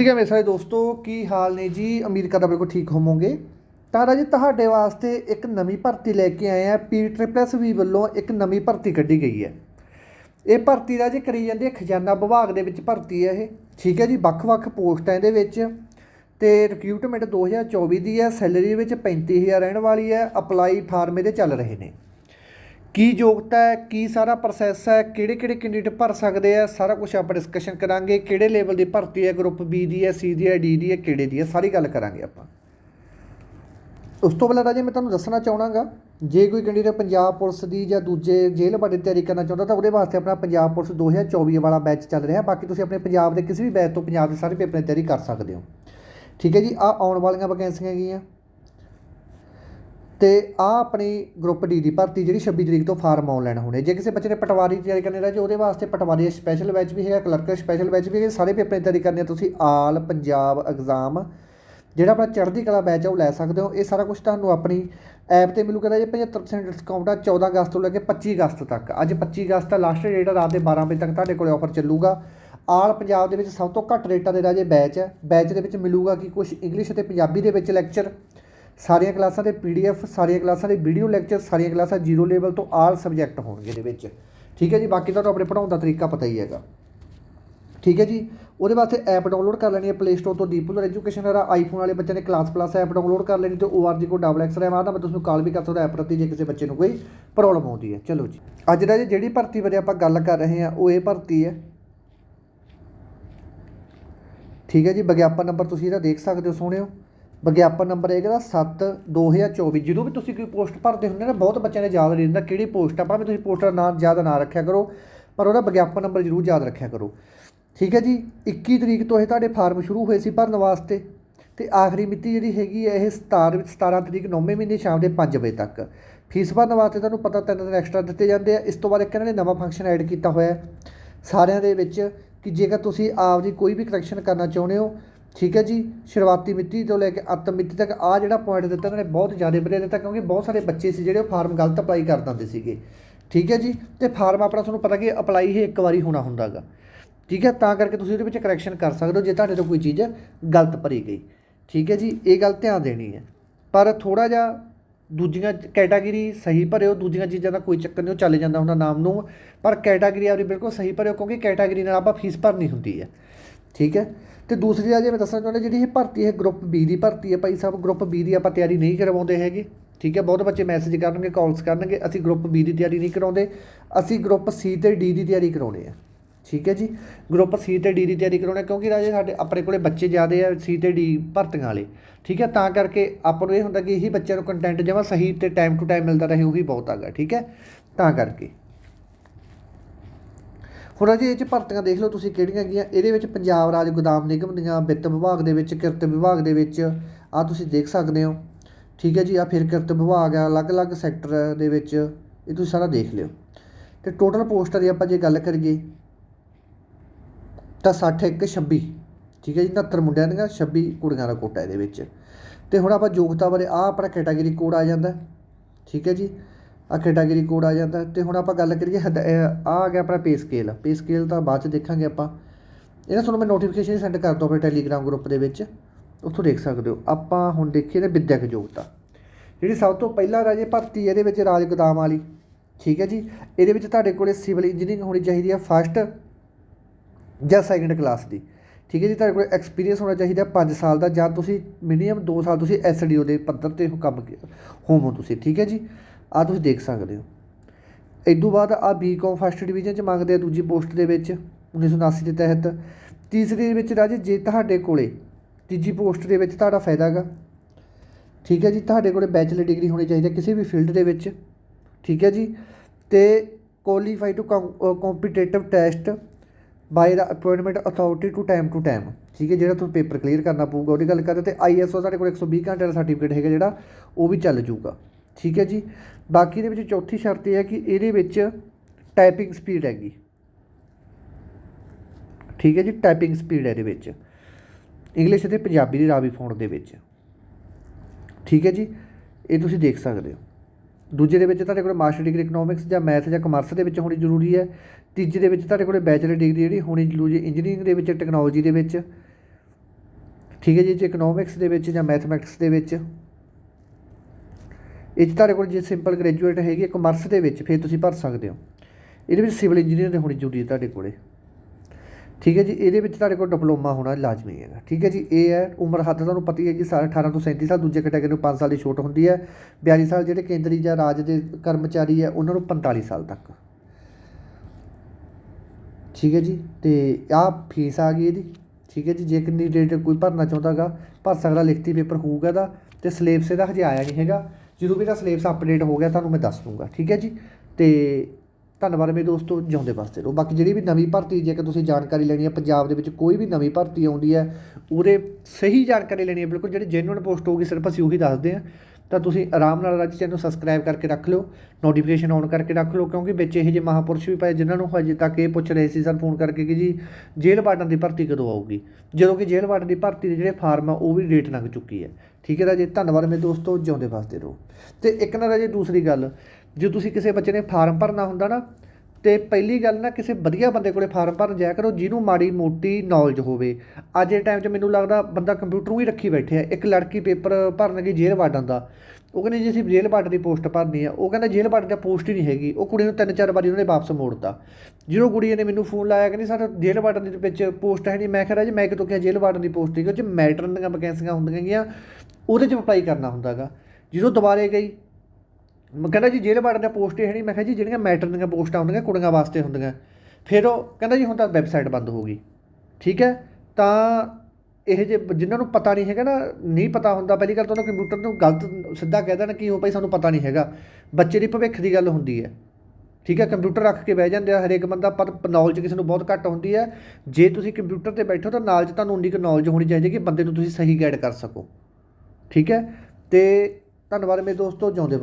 ਠੀਕ ਹੈ ਮੇਰੇ ਸਾਰੇ ਦੋਸਤੋ, ਕੀ ਹਾਲ ਨੇ ਜੀ? ਉਮੀਦ ਕਰਦਾ ਬਿਲਕੁਲ ਠੀਕ ਹੋਵੋਗੇ। ਤਾਂ ਰਾਜੀ, ਤੁਹਾਡੇ ਵਾਸਤੇ ਇੱਕ ਨਵੀਂ ਭਰਤੀ ਲੈ ਕੇ ਆਏ ਆ। ਪੀ ਟ੍ਰਿਪਲਸ ਵੀ ਵੱਲੋਂ ਇੱਕ ਨਵੀਂ ਭਰਤੀ ਕੱਢੀ ਗਈ ਹੈ। ਇਹ ਭਰਤੀ ਰਾਜੇ ਕਰੀ ਜਾਂਦੀ ਹੈ ਖਜ਼ਾਨਾ ਵਿਭਾਗ ਦੇ ਵਿੱਚ ਭਰਤੀ ਹੈ ਇਹ। ਠੀਕ ਹੈ ਜੀ, ਵੱਖ-ਵੱਖ ਪੋਸਟਾਂ ਦੇ ਵਿੱਚ। ਤੇ ਰਿਕਰੂਟਮੈਂਟ 2024 ਦੀ ਹੈ, ਸੈਲਰੀ ਵਿੱਚ 35000 ਰਹਿਣ ਵਾਲੀ ਹੈ। ਅਪਲਾਈ ਫਾਰਮ ਇਹਦੇ ਚੱਲ ਰਹੇ ਨੇ। ਕੀ ਯੋਗਤਾ ਹੈ, ਕੀ ਸਾਰਾ ਪ੍ਰੋਸੈਸ ਹੈ ਕਿਹੜੇ ਕਿਹੜੇ ਕੈਂਡੀਡੇਟ ਭਰ ਸਕਦੇ ਆ ਸਾਰਾ ਕੁਝ ਆਪਾਂ ਡਿਸਕਸ਼ਨ ਕਰਾਂਗੇ, ਕਿਹੜੇ ਲੈਵਲ ਦੀ ਭਰਤੀ ਹੈ ਗਰੁੱਪ ਬੀ ਦੀ ਹੈ ਸੀ ਦੀ ਹੈ ਡੀ ਦੀ ਹੈ, ਕਿਹੜੇ ਦੀ ਹੈ, ਸਾਰੀ ਗੱਲ ਕਰਾਂਗੇ ਆਪਾਂ। ਉਸ ਤੋਂ ਪਹਿਲਾਂ ਰਾਜੇ ਮੈਂ ਤੁਹਾਨੂੰ ਦੱਸਣਾ ਚਾਹਣਾਗਾ, ਜੇ ਕੋਈ ਕੈਂਡੀਡੇਟ ਪੰਜਾਬ ਪੁਲਿਸ ਦੀ ਜਾਂ ਦੂਜੇ ਜੇਲ੍ਹ ਬਾਰੇ ਤਿਆਰੀ ਕਰਨਾ ਚਾਹੁੰਦਾ ਤਾਂ ਉਹਦੇ ਵਾਸਤੇ ਆਪਣਾ ਪੰਜਾਬ ਪੁਲਿਸ 2024 ਵਾਲਾ ਬੈਚ ਚੱਲ ਰਿਹਾ, ਬਾਕੀ ਤੁਸੀਂ ਆਪਣੇ ਪੰਜਾਬ ਦੇ ਕਿਸੇ ਵੀ ਬੈਚ ਤੋਂ ਪੰਜਾਬ ਦੇ ਸਾਰੇ ਪੇਪਰਾਂ ਦੀ ਤਿਆਰੀ ਕਰ ਸਕਦੇ ਹੋ। ਠੀਕ ਹੈ ਜੀ ਆ ਆਉਣ ਵਾਲੀਆਂ ਵੈਕੈਂਸੀਆਂ ਹੈਗੀਆਂ। ਤੇ ਆ ਆਪਣੀ ਗਰੁੱਪ ਡੀ ਦੀ ਭਰਤੀ ਜਿਹੜੀ 26 ਤਰੀਕ ਤੋਂ ਫਾਰਮ ਆਨਲਾਈਨ ਹੋਣੇ। ਜੇ ਕਿਸੇ ਬੱਚੇ ਨੇ ਪਟਵਾਰੀ ਦੀ ਤਿਆਰੀ ਕਰਨੀ ਹੈ ਜੀ ਉਹਦੇ ਵਾਸਤੇ ਪਟਵਾਰੀ ਸਪੈਸ਼ਲ ਬੈਚ ਵੀ ਹੈਗਾ ਕਲਰਕ ਸਪੈਸ਼ਲ ਬੈਚ ਵੀ ਹੈਗਾ ਸਾਰੇ ਪੇਪਰ ਦੀ ਤਿਆਰੀ ਕਰਨੀ ਤੁਸੀਂ ਆਲ ਪੰਜਾਬ ਐਗਜ਼ਾਮ ਜਿਹੜਾ ਆਪਣਾ ਚੜ੍ਹਦੀ ਕਲਾ ਬੈਚ ਆ, ਉਹ ਲੈ ਸਕਦੇ ਹੋ। ਇਹ ਸਾਰਾ ਕੁਝ ਤੁਹਾਨੂੰ ਆਪਣੀ ਐਪ ਤੇ ਮਿਲੂਗਾ। ਜੀ 75% ਡਿਸਕਾਊਂਟ ਆ 14 ਅਗਸਤ ਤੋਂ ਲੈ ਕੇ 25 ਅਗਸਤ ਤੱਕ। ਅੱਜ 25 ਅਗਸਤ ਦਾ ਲਾਸਟ ਡੇਟ ਆ, ਰਾਤ ਦੇ 12 ਵਜੇ ਤੱਕ ਤੁਹਾਡੇ ਕੋਲੇ ਆਫਰ ਚੱਲੂਗਾ। ਆਲ ਪੰਜਾਬ ਦੇ ਵਿੱਚ ਸਭ ਤੋਂ ਘੱਟ ਰੇਟਾਂ ਦੇ ਰਾਜੇ ਬੈਚ ਹੈ ਬੈਚ ਦੇ ਵਿੱਚ ਮਿਲੂਗਾ ਕਿ ਕੁਝ ਇੰਗਲਿਸ਼ ਅਤੇ ਪੰਜਾਬੀ ਦੇ ਵਿੱਚ ਲੈਕਚਰ ਸਾਰੀਆਂ ਕਲਾਸਾਂ ਦੇ ਪੀਡੀਐਫ ਸਾਰੀਆਂ ਕਲਾਸਾਂ ਦੇ ਵੀਡੀਓ ਲੈਕਚਰ, ਸਾਰੀਆਂ ਕਲਾਸਾਂ ਜ਼ੀਰੋ ਲੈਵਲ ਤੋਂ ਆਲ ਸਬਜੈਕਟ ਹੋਣਗੇ ਇਹਦੇ ਵਿੱਚ। ਠੀਕ ਹੈ ਜੀ? ਬਾਕੀ ਤੁਹਾਨੂੰ ਆਪਣੇ ਪੜਾਉਣ ਦਾ ਤਰੀਕਾ ਪਤਾ ਹੀ ਹੈਗਾ। ਠੀਕ ਹੈ ਜੀ? ਉਹਦੇ ਵਾਸਤੇ ਐਪ ਡਾਊਨਲੋਡ ਕਰ ਲੈਣੀ ਹੈ ਪਲੇ ਸਟੋਰ ਤੋਂ ਦੀਪੂਲਰ ਐਜੂਕੇਸ਼ਨ ਦਾ ਆਈਫੋਨ ਵਾਲੇ ਬੱਚਿਆਂ ਨੇ ਕਲਾਸ ਪਲੱਸ ਐਪ ਡਾਊਨਲੋਡ ਕਰ ਲੈਣੀ ਤੇ ORG ਕੋ ਡਬਲ ਐਕਸ ਰੈਮ ਆਦਾ ਮੈਂ ਤੁਹਾਨੂੰ ਕਾਲ ਵੀ ਕਰ ਸਕਦਾ ਐਪ ਪ੍ਰਤੀ, ਜੇ ਕਿਸੇ ਬੱਚੇ ਨੂੰ ਕੋਈ ਪ੍ਰੋਬਲਮ ਆਉਂਦੀ ਹੈ। ਚਲੋ ਜੀ। ਅੱਜ ਦਾ ਜੀ ਜਿਹੜੀ ਭਰਤੀ ਬਾਰੇ ਆਪਾਂ ਗੱਲ ਕਰ ਰਹੇ ਹਾਂ, ਉਹ ਇਹ ਭਰਤੀ ਹੈ। ਠੀਕ ਹੈ ਜੀ? ਵਿਗਿਆਪਨ ਨੰਬਰ ਤੁਸੀਂ ਇਹਦਾ ਦੇਖ ਸਕਦੇ ਹੋ, ਸੋਹਣਿਓ। ਵਿਗਿਆਪਨ ਨੰਬਰ ਹੈਗਾ 7 2024 ਜਦੋਂ ਵੀ ਤੁਸੀਂ ਕੋਈ ਪੋਸਟ ਭਰਦੇ ਹੁੰਦੇ ਨਾ, ਬਹੁਤ ਬੱਚਿਆਂ ਨੇ ਯਾਦ ਨਹੀਂ ਰਹਿੰਦਾ ਕਿਹੜੀ ਪੋਸਟ ਆ, ਭਾਵੇਂ ਤੁਸੀਂ ਪੋਸਟ ਦਾ ਨਾਮ ਜ਼ਿਆਦਾ ਨਾ ਰੱਖਿਆ ਕਰੋ, ਪਰ ਉਹਦਾ ਵਿਗਿਆਪਨ ਨੰਬਰ ਜ਼ਰੂਰ ਯਾਦ ਰੱਖਿਆ ਕਰੋ। ਠੀਕ ਹੈ ਜੀ 21 ਤਰੀਕ ਤੋਂ ਇਹ ਤੁਹਾਡੇ ਫਾਰਮ ਸ਼ੁਰੂ ਹੋਏ ਸੀ ਭਰਨ ਵਾਸਤੇ, ਤੇ ਆਖਰੀ ਮਿਤੀ ਜਿਹੜੀ ਹੈਗੀ ਹੈ, ਇਹ 17 17 ਤਰੀਕ 9ਵੇਂ ਮਹੀਨੇ ਸ਼ਾਮ ਦੇ 5 ਵਜੇ ਤੱਕ। ਫੀਸ ਭਰਨ ਵਾਸਤੇ ਤੁਹਾਨੂੰ ਪਤਾ ਤਿੰਨ ਦਿਨ ਐਕਸਟਰਾ ਦਿੱਤੇ ਜਾਂਦੇ ਆ, ਇਸ ਤੋਂ ਬਾਅਦ ਇੱਕ ਇਹਨਾਂ ਨੇ ਨਵਾਂ ਫੰਕਸ਼ਨ ਐਡ ਕੀਤਾ ਹੋਇਆ ਸਾਰਿਆਂ ਦੇ ਵਿੱਚ ਕਿ ਜੇਕਰ ਤੁਸੀਂ ਆਪ ਦੀ ਕੋਈ ਵੀ ਕਰੈਕਸ਼ਨ ਕਰਨਾ ਚਾਹੁੰਦੇ ਹੋ ਠੀਕ ਹੈ ਜੀ, ਸ਼ੁਰੂਆਤੀ ਮਿਤੀ ਤੋਂ ਲੈ ਕੇ ਅੰਤਮ ਮਿਤੀ ਤੱਕ ਆ ਜਿਹੜਾ ਪੁਆਇੰਟ ਦਿੱਤਾ ਇਹਨਾਂ ਨੇ ਬਹੁਤ ਜ਼ਿਆਦਾ ਵਧੀਆ ਦਿੱਤਾ ਕਿਉਂਕਿ ਬਹੁਤ ਸਾਰੇ ਬੱਚੇ ਸੀ ਜਿਹੜੇ ਉਹ ਫਾਰਮ ਗਲਤ ਅਪਲਾਈ ਕਰ ਦਿੰਦੇ ਸੀਗੇ। ਠੀਕ ਹੈ ਜੀ, ਤੇ ਫਾਰਮ ਆਪਣਾ ਤੁਹਾਨੂੰ ਪਤਾ ਕਿ ਅਪਲਾਈ ਹੀ ਇੱਕ ਵਾਰੀ ਹੋਣਾ ਹੁੰਦਾਗਾ ਠੀਕ ਹੈ, ਤਾਂ ਕਰਕੇ ਤੁਸੀਂ ਉਹਦੇ ਵਿੱਚ ਕਰੈਕਸ਼ਨ ਕਰ ਸਕਦੇ ਹੋ ਜੇ ਤੁਹਾਡੇ ਤੋਂ ਕੋਈ ਚੀਜ਼ ਗਲਤ ਭਰੀ ਗਈ। ਠੀਕ ਹੈ ਜੀ, ਇਹ ਗੱਲ ਧਿਆਨ ਦੇਣੀ ਹੈ। ਪਰ ਥੋੜਾ ਜਿਹਾ ਦੂਜੀਆਂ ਕੈਟਾਗਰੀ ਸਹੀ ਭਰਿਓ, ਦੂਜੀਆਂ ਚੀਜ਼ਾਂ ਦਾ ਕੋਈ ਚੱਕਰ ਨਹੀਂ, ਉਹ ਚੱਲ ਜਾਂਦਾ ਹੁੰਦਾ ਨਾਮ ਨੂੰ। ਪਰ ਕੈਟਾਗਰੀ ਆਪਣੀ ਬਿਲਕੁਲ ਸਹੀ ਭਰਿਓ ਕਿਉਂਕਿ ਕੈਟਾਗਰੀ ਨਾਲ ਆਪਾਂ ਫੀਸ ਭਰਨੀ ਹੁੰਦੀ ਹੈ। ਠੀਕ ਹੈ? ਤੇ ਦੂਸਰੀ ਆ ਜੇ ਮੈਂ ਦੱਸਣਾ ਚਾਹੁੰਦਾ, ਜਿਹੜੀ ਇਹ ਭਰਤੀ ਹੈ ਗਰੁੱਪ ਬੀ ਦੀ ਭਰਤੀ ਹੈ ਭਾਈ ਸਾਹਿਬ ਗਰੁੱਪ ਬੀ ਦੀ ਆਪਾਂ ਤਿਆਰੀ ਨਹੀਂ ਕਰਵਾਉਂਦੇ ਹੈਗੇ, ਠੀਕ ਹੈ? ਬਹੁਤ ਬੱਚੇ ਮੈਸੇਜ ਕਰਨਗੇ ਕਾਲਸ ਕਰਨਗੇ, ਅਸੀਂ ਗਰੁੱਪ ਬੀ ਦੀ ਤਿਆਰੀ ਨਹੀਂ ਕਰਾਉਂਦੇ, ਅਸੀਂ ਗਰੁੱਪ ਸੀ ਤੇ ਡੀ ਦੀ ਤਿਆਰੀ ਕਰਾਉਣੇ ਆ ਠੀਕ ਹੈ ਜੀ? ਗਰੁੱਪ ਸੀ ਤੇ ਡੀ ਦੀ ਤਿਆਰੀ ਕਰਾਉਣਾ ਕਿਉਂਕਿ ਰਾਜੇ ਸਾਡੇ ਆਪਣੇ ਕੋਲੇ ਬੱਚੇ ਜ਼ਿਆਦੇ ਆ ਸੀ ਤੇ ਡੀ ਭਰਤੀਆਂ ਵਾਲੇ, ਠੀਕ ਹੈ? ਤਾਂ ਕਰਕੇ ਆਪਾਂ ਨੂੰ ਇਹ ਹੁੰਦਾ ਕਿ ਇਹੀ ਬੱਚਿਆਂ ਨੂੰ ਕੰਟੈਂਟ ਜਮਾ ਸਹੀ ਤੇ ਟਾਈਮ ਟੂ ਟਾਈਮ ਮਿਲਦਾ ਰਹੇ, ਉਹੀ ਬਹੁਤ ਹੈਗਾ, ਠੀਕ ਹੈ? ਤਾਂ ਕਰਕੇ। ਹੁਣ ਰਾਜੇ ਇਹ ਚ ਭਰਤੀਆਂ ਦੇਖ ਲਓ ਤੁਸੀਂ ਕਿਹੜੀਆਂ ਹੈਗੀਆਂ। ਇਹਦੇ ਵਿੱਚ ਪੰਜਾਬ ਰਾਜ ਗੋਦਾਮ ਨਿਗਮ ਦੀਆਂ ਵਿੱਤ ਵਿਭਾਗ ਦੇ ਵਿੱਚ, ਕਿਰਤ ਵਿਭਾਗ ਦੇ ਵਿੱਚ ਆ ਤੁਸੀਂ ਦੇਖ ਸਕਦੇ ਹੋ। ਠੀਕ ਹੈ ਜੀ ਆ ਫਿਰ ਕਿਰਤ ਵਿਭਾਗ ਆ, ਅਲੱਗ-ਅਲੱਗ ਸੈਕਟਰ ਦੇ ਵਿੱਚ ਇਹ ਤੁਸੀਂ ਸਾਰਾ ਦੇਖ ਲਿਓ। ਤੇ ਟੋਟਲ ਪੋਸਟਾਂ ਦੀ ਆਪਾਂ ਜੇ ਗੱਲ ਕਰੀਏ ਤਾਂ 60 ਇੱਕ 26 ਠੀਕ ਹੈ ਜੀ 69 ਮੁੰਡਿਆਂ ਦੀਆਂ 26 ਕੁੜੀਆਂ ਦਾ ਕੋਟਾ ਇਹਦੇ ਵਿੱਚ। ਤੇ ਹੁਣ ਆਪਾਂ ਯੋਗਤਾ ਬਾਰੇ ਆ ਆਪਣਾ ਕੈਟਾਗਰੀ ਕੋਡ ਆ ਜਾਂਦਾ। ਠੀਕ ਹੈ ਜੀ ਆਹ ਕੈਟਾਗਰੀ ਕੋਡ ਆ ਜਾਂਦਾ ਅਤੇ ਹੁਣ ਆਪਾਂ ਗੱਲ ਕਰੀਏ ਆ ਆ ਗਿਆ ਆਪਣਾ ਪੇ ਸਕੇਲ ਪੇ ਸਕੇਲ ਤਾਂ ਬਾਅਦ ਚ ਦੇਖਾਂਗੇ ਆਪਾਂ। ਇਹਨਾਂ ਤੁਹਾਨੂੰ ਮੈਂ ਨੋਟੀਫਿਕੇਸ਼ਨ ਸੈਂਡ ਕਰ ਦੋ ਆਪਣੇ ਟੈਲੀਗ੍ਰਾਮ ਗਰੁੱਪ ਦੇ ਵਿੱਚ। ਉੱਥੋਂ ਦੇਖ ਸਕਦੇ ਹੋ। ਆਪਾਂ ਹੁਣ ਦੇਖੀਏ ਤੇ ਵਿਦਿਅਕ ਯੋਗਤਾ। ਜਿਹੜੀ ਸਭ ਤੋਂ ਪਹਿਲਾਂ ਰਾਜੇ ਭਰਤੀ ਇਹਦੇ ਵਿੱਚ ਰਾਜ ਗੋਦਾਮ ਵਾਲੀ। ਠੀਕ ਹੈ ਜੀ? ਇਹਦੇ ਵਿੱਚ ਤੁਹਾਡੇ ਕੋਲੇ ਸਿਵਲ ਇੰਜੀਨੀਅਰਿੰਗ ਹੋਣੀ ਚਾਹੀਦੀ ਹੈ ਫਸਟ ਜਾਂ ਸੈਕੰਡ ਕਲਾਸ ਦੀ। ਠੀਕ ਹੈ ਜੀ? ਤੁਹਾਡੇ ਕੋਲ ਐਕਸਪੀਰੀਅੰਸ ਹੋਣਾ ਚਾਹੀਦਾ 5 ਸਾਲ ਦਾ ਜਾਂ ਤੁਸੀਂ ਮਿਨੀਮਮ 2 ਸਾਲ ਤੁਸੀਂ ਐਸਡੀਓ ਦੇ ਪੱਧਰ ਤੇ ਕੰਮ ਹੋਵੋ ਤੁਸੀਂ। ਠੀਕ ਹੈ ਜੀ? ਆ ਤੁਸੀਂ ਦੇਖ ਸਕਦੇ ਹੋ। ਇਦੋਂ ਬਾਅਦ ਆ ਬੀਕਾਮ ਫਸਟ ਡਿਵੀਜ਼ਨ ਚ ਮੰਗਦੇ ਆ ਦੂਜੀ ਪੋਸਟ ਦੇ ਵਿੱਚ 1979 ਦੇ ਤਹਿਤ। ਤੀਸਰੀ ਦੇ ਵਿੱਚ ਰਾਜੇ ਜੇ ਤੁਹਾਡੇ ਕੋਲੇ ਤੀਜੀ ਪੋਸਟ ਦੇ ਵਿੱਚ ਤੁਹਾਡਾ ਫਾਇਦਾ ਹੈਗਾ ਠੀਕ ਹੈ ਜੀ, ਤੁਹਾਡੇ ਕੋਲੇ ਬੈਚਲਰ ਡਿਗਰੀ ਹੋਣੀ ਚਾਹੀਦੀ ਹੈ ਕਿਸੇ ਵੀ ਫੀਲਡ ਦੇ ਵਿੱਚ। ਠੀਕ ਹੈ ਜੀ, ਤੇ qualify to competitive test by the appointment authority to time to time ਠੀਕ ਹੈ, ਜਿਹੜਾ ਤੁਹਾਨੂੰ ਪੇਪਰ ਕਲੀਅਰ ਕਰਨਾ ਪਊਗਾ, ਉਹਦੀ ਗੱਲ ਕਰਦੇ ਤੇ ਆਈਐਸਓ ਸਾਡੇ ਕੋਲ 120 ਘੰਟੇ ਦਾ ਸਰਟੀਫਿਕੇਟ ਹੈਗਾ ਜਿਹੜਾ, ਉਹ ਵੀ ਚੱਲ ਜਾਊਗਾ। ਠੀਕ ਹੈ ਜੀ। ਬਾਕੀ ਦੇ ਵਿੱਚ ਚੌਥੀ ਸ਼ਰਤ ਇਹ ਹੈ ਕਿ ਇਹਦੇ ਵਿੱਚ ਟਾਈਪਿੰਗ ਸਪੀਡ ਹੈਗੀ। ਠੀਕ ਹੈ ਜੀ ਟਾਈਪਿੰਗ ਸਪੀਡ ਹੈ ਇਹਦੇ ਵਿੱਚ। ਇੰਗਲਿਸ਼ ਅਤੇ ਪੰਜਾਬੀ ਦੀ ਰਾਵੀ ਫੌਂਟ ਦੇ ਵਿੱਚ। ਠੀਕ ਹੈ ਜੀ, ਇਹ ਤੁਸੀਂ ਦੇਖ ਸਕਦੇ ਹੋ। ਦੂਜੇ ਦੇ ਵਿੱਚ ਤੁਹਾਡੇ ਕੋਲ ਮਾਸਟਰ ਡਿਗਰੀ ਇਕਨੋਮਿਕਸ ਜਾਂ ਮੈਥ ਜਾਂ ਕਮਰਸ ਦੇ ਵਿੱਚ ਹੋਣੀ ਜ਼ਰੂਰੀ ਹੈ। ਤੀਜੇ ਦੇ ਵਿੱਚ ਤੁਹਾਡੇ ਕੋਲ ਬੈਚਲਰ ਡਿਗਰੀ ਜਿਹੜੀ ਹੋਣੀ ਜ਼ਰੂਰੀ ਹੈ ਇੰਜੀਨੀਅਰਿੰਗ ਦੇ ਵਿੱਚ ਟੈਕਨੋਲੋਜੀ ਦੇ ਵਿੱਚ। ਠੀਕ ਹੈ ਜੀ, ਜੇ ਇਕਨੋਮਿਕਸ ਦੇ ਵਿੱਚ ਜਾਂ ਮੈਥਮੈਟਿਕਸ ਦੇ ਵਿੱਚ। ਇਹ 'ਚ ਤੁਹਾਡੇ ਕੋਲ ਜੇ ਸਿੰਪਲ ਗ੍ਰੈਜੂਏਟ ਹੈਗੀ ਹੈ ਕਮਰਸ ਦੇ ਵਿੱਚ ਫਿਰ ਤੁਸੀਂ ਭਰ ਸਕਦੇ ਹੋ। ਇਹਦੇ ਵਿੱਚ ਸਿਵਲ ਇੰਜੀਨੀਅਰ ਹੋਣੀ ਜ਼ਰੂਰੀ ਹੈ ਤੁਹਾਡੇ ਕੋਲੇ। ਠੀਕ ਹੈ ਜੀ, ਇਹਦੇ ਵਿੱਚ ਤੁਹਾਡੇ ਕੋਲ ਡਿਪਲੋਮਾ ਹੋਣਾ ਲਾਜ਼ਮੀ ਹੈਗਾ। ਠੀਕ ਹੈ ਜੀ, ਇਹ ਹੈ, ਉਮਰ ਹੱਦ ਤੁਹਾਨੂੰ ਪਤਾ ਹੀ ਹੈ ਜੀ, ਸਾਲ 18 ਤੋਂ 37 ਸਾਲ, ਦੂਜੇ ਕੈਟਾਗਰੀ ਨੂੰ 5 ਸਾਲ ਦੀ ਛੋਟ ਹੁੰਦੀ ਹੈ। 42 ਸਾਲ ਜਿਹੜੇ ਕੇਂਦਰੀ ਜਾਂ ਰਾਜ ਦੇ ਕਰਮਚਾਰੀ ਹੈ, ਉਹਨਾਂ ਨੂੰ 45 ਸਾਲ ਤੱਕ। ਠੀਕ ਹੈ ਜੀ, ਤੇ ਆਹ ਫੀਸ ਆ ਗਈ ਇਹਦੀ। ਠੀਕ ਹੈ ਜੀ, ਜੇ ਕਿੰਨੀ ਡੇਟ ਕੋਈ ਭਰਨਾ ਚਾਹੁੰਦਾਗਾ ਭਰ ਸਕਦਾ, ਲਿਖਤੀ ਪੇਪਰ ਹੋਊਗਾ ਇਹਦਾ, ਤੇ ਸਿਲੇਬਸ ਇਹਦਾ ਹਜੇ ਆਇਆ ਨਹੀਂ ਹੈਗਾ। ਜਦੋਂ ਵੀ ਇਹਦਾ ਸਿਲੇਬਸ ਅਪਡੇਟ ਹੋ ਗਿਆ, ਤੁਹਾਨੂੰ ਮੈਂ ਦੱਸ ਦੂੰਗਾ ਠੀਕ ਹੈ ਜੀ? ਤੇ ਧੰਨਵਾਦ ਮੇਰੇ ਦੋਸਤੋ, ਜਿਉਂਦੇ ਵਾਸਤੇ ਰਹੋ। ਬਾਕੀ ਜਿਹੜੀ ਵੀ ਨਵੀਂ ਭਰਤੀ ਜੇਕਰ ਤੁਸੀਂ ਜਾਣਕਾਰੀ ਲੈਣੀ ਹੈ, ਪੰਜਾਬ ਦੇ ਵਿੱਚ ਕੋਈ ਵੀ ਨਵੀਂ ਭਰਤੀ ਆਉਂਦੀ ਹੈ, ਉਹਦੇ ਸਹੀ ਜਾਣਕਾਰੀ ਲੈਣੀ ਹੈ, ਬਿਲਕੁਲ ਜਿਹੜੀ ਜੈਨੂਅਨ ਪੋਸਟ ਹੋਊਗੀ, ਸਿਰਫ ਅਸੀਂ ਉਹੀ ਦੱਸਦੇ ਹਾਂ। ਤਾਂ ਤੁਸੀਂ ਆਰਾਮ ਨਾਲ ਰਾਜ ਚੈਨਲ ਨੂੰ ਸਬਸਕ੍ਰਾਈਬ ਕਰਕੇ ਰੱਖ ਲਿਓ ਨੋਟੀਫਿਕੇਸ਼ਨ ਔਨ ਕਰਕੇ ਰੱਖ ਲਿਓ, ਕਿਉਂਕਿ ਵਿੱਚ ਇਹੋ ਜਿਹੇ ਮਹਾਪੁਰਸ਼ ਵੀ ਪਏ ਜਿਨ੍ਹਾਂ ਨੂੰ ਹਜੇ ਤੱਕ ਇਹ ਪੁੱਛ ਰਹੇ ਸੀ ਸਰ ਫੋਨ ਕਰਕੇ ਕਿ ਜੀ ਜੇਲ੍ਹ ਵਾਰਡਨ ਦੀ ਭਰਤੀ ਕਦੋਂ ਆਊਗੀ? ਜਦੋਂ ਕਿ ਜੇਲ੍ਹ ਵਾਰਡਨ ਦੀ ਭਰਤੀ ਦੇ ਜਿਹੜੇ ਫਾਰਮ ਆ, ਉਹ ਵੀ ਡੇਟ ਲੰਘ ਚੁੱਕੀ ਹੈ। ਠੀਕ ਹੈ ਰਾਜੇ, ਧੰਨਵਾਦ ਮੇਰੇ ਦੋਸਤੋ, ਜਿਉਂਦੇ ਵਾਸਤੇ ਰਹੋ। ਤੇ ਇੱਕ ਨਾ ਰਾਜੇ ਦੂਸਰੀ ਗੱਲ, ਜੇ ਤੁਸੀਂ ਕਿਸੇ ਬੱਚੇ ਨੇ ਫਾਰਮ ਭਰਨਾ ਹੁੰਦਾ ਨਾ ਤੇ ਪਹਿਲੀ ਗੱਲ ਨਾ ਕਿਸੇ ਵਧੀਆ ਬੰਦੇ ਕੋਲੇ ਫਾਰਮ ਭਰਨ ਜਾਇਆ ਕਰੋ, ਜਿਹਨੂੰ ਮਾੜੀ ਮੋਟੀ ਨੌਲੇਜ ਹੋਵੇ। ਅੱਜ ਦੇ ਟਾਈਮ 'ਚ ਮੈਨੂੰ ਲੱਗਦਾ ਬੰਦਾ ਕੰਪਿਊਟਰ ਨੂੰ ਹੀ ਰੱਖੀ ਬੈਠਿਆ ਇੱਕ ਲੜਕੀ ਪੇਪਰ ਭਰਨ ਗਈ ਜੇਲ੍ਹ ਵਾਰਡਨ ਦਾ। ਉਹ ਕਹਿੰਦੇ ਜੀ ਅਸੀਂ ਜੇਲ੍ਹ ਵਾਰਡਨ ਦੀ ਪੋਸਟ ਭਰਨੀ ਆ। ਉਹ ਕਹਿੰਦਾ ਜੇਲ੍ਹ ਵਾਰਡਨ ਦੀ ਪੋਸਟ ਹੀ ਨਹੀਂ ਹੈਗੀ। ਉਹ ਕੁੜੀ ਨੂੰ ਤਿੰਨ ਚਾਰ ਵਾਰੀ ਉਹਨੇ ਵਾਪਸ ਮੋੜਤਾ। ਜਦੋਂ ਕੁੜੀ ਨੇ ਮੈਨੂੰ ਫੋਨ ਲਾਇਆ, ਕਹਿੰਦੀ ਸਾਡਾ ਜੇਲ੍ਹ ਵਾਰਡਨ ਦੇ ਵਿੱਚ ਪੋਸਟ ਹੈ ਨਹੀਂ। ਮੈਂ ਕਿਹਾ ਜੀ ਮੈਂ ਕਿਤੋਂ ਕਿਹਾ ਜੇਲ੍ਹ ਵਾਰਡਨ ਦੀ ਪੋਸਟ ਹੈਗੀ ਉਹ 'ਚ ਮੈਟਰਨ ਦੀਆਂ ਵੈਕੈਂਸੀਆਂ ਹੁੰਦੀਆਂ ਗੀਆਂ। ਉਹਦੇ 'ਚ ਅਪਲਾਈ ਕਰਨਾ ਹੁੰਦਾਗਾ ਜਦੋਂ ਦੁਬਾਰੇ ਗਈ ਕਹਿੰਦਾ ਜੀ ਜੇਲ੍ਹ ਵਾਰਡਨ ਦਾ ਪੋਸਟ ਹੀ ਹੈ ਨਹੀਂ, ਮੈਂ ਕਿਹਾ ਜੀ ਜਿਹੜੀਆਂ ਮੈਟਰ ਦੀਆਂ ਪੋਸਟਾਂ ਹੁੰਦੀਆਂ, ਕੁੜੀਆਂ ਵਾਸਤੇ ਹੁੰਦੀਆਂ। ਫਿਰ ਉਹ ਕਹਿੰਦਾ ਜੀ ਹੁਣ ਤਾਂ ਵੈਬਸਾਈਟ ਬੰਦ ਹੋ ਗਈ। ਠੀਕ ਹੈ? ਤਾਂ ਇਹ ਜੇ ਜਿਨ੍ਹਾਂ ਨੂੰ ਪਤਾ ਨਹੀਂ ਹੈਗਾ ਨਾ, ਨਹੀਂ ਪਤਾ ਹੁੰਦਾ, ਪਹਿਲੀ ਗੱਲ ਤਾਂ ਉਹਨਾਂ ਕੰਪਿਊਟਰ ਨੂੰ ਗਲਤ ਸਿੱਧਾ ਕਹਿ ਦੇਣ ਕਿ ਉਹ ਭਾਈ ਸਾਨੂੰ ਪਤਾ ਨਹੀਂ ਹੈਗਾ। ਬੱਚੇ ਦੀ ਭਵਿੱਖ ਦੀ ਗੱਲ ਹੁੰਦੀ ਹੈ। ਠੀਕ ਹੈ? ਕੰਪਿਊਟਰ ਰੱਖ ਕੇ ਬਹਿ ਜਾਂਦੇ ਆ, ਹਰੇਕ ਬੰਦਾ ਪਰ ਨੌਲੇਜ ਕਿਸੇ ਨੂੰ ਬਹੁਤ ਘੱਟ ਹੁੰਦੀ ਹੈ। ਜੇ ਤੁਸੀਂ ਕੰਪਿਊਟਰ ਤੇ ਬੈਠੋ ਤਾਂ ਨਾਲ 'ਚ ਤੁਹਾਨੂੰ ਉਨੀ ਕੁ ਨੌਲੇਜ ਹੋਣੀ ਚਾਹੀਦੀ ਹੈ ਕਿ ਬੰਦੇ ਨੂੰ ਤੁਸੀਂ ਸਹੀ ਗਾਈਡ ਕਰ ਸਕੋ। ਠੀਕ ਹੈ? ਤੇ ਧੰਨਵਾਦ ਮੇਰੇ ਦੋਸਤੋ, ਜਿਉਂਦੇ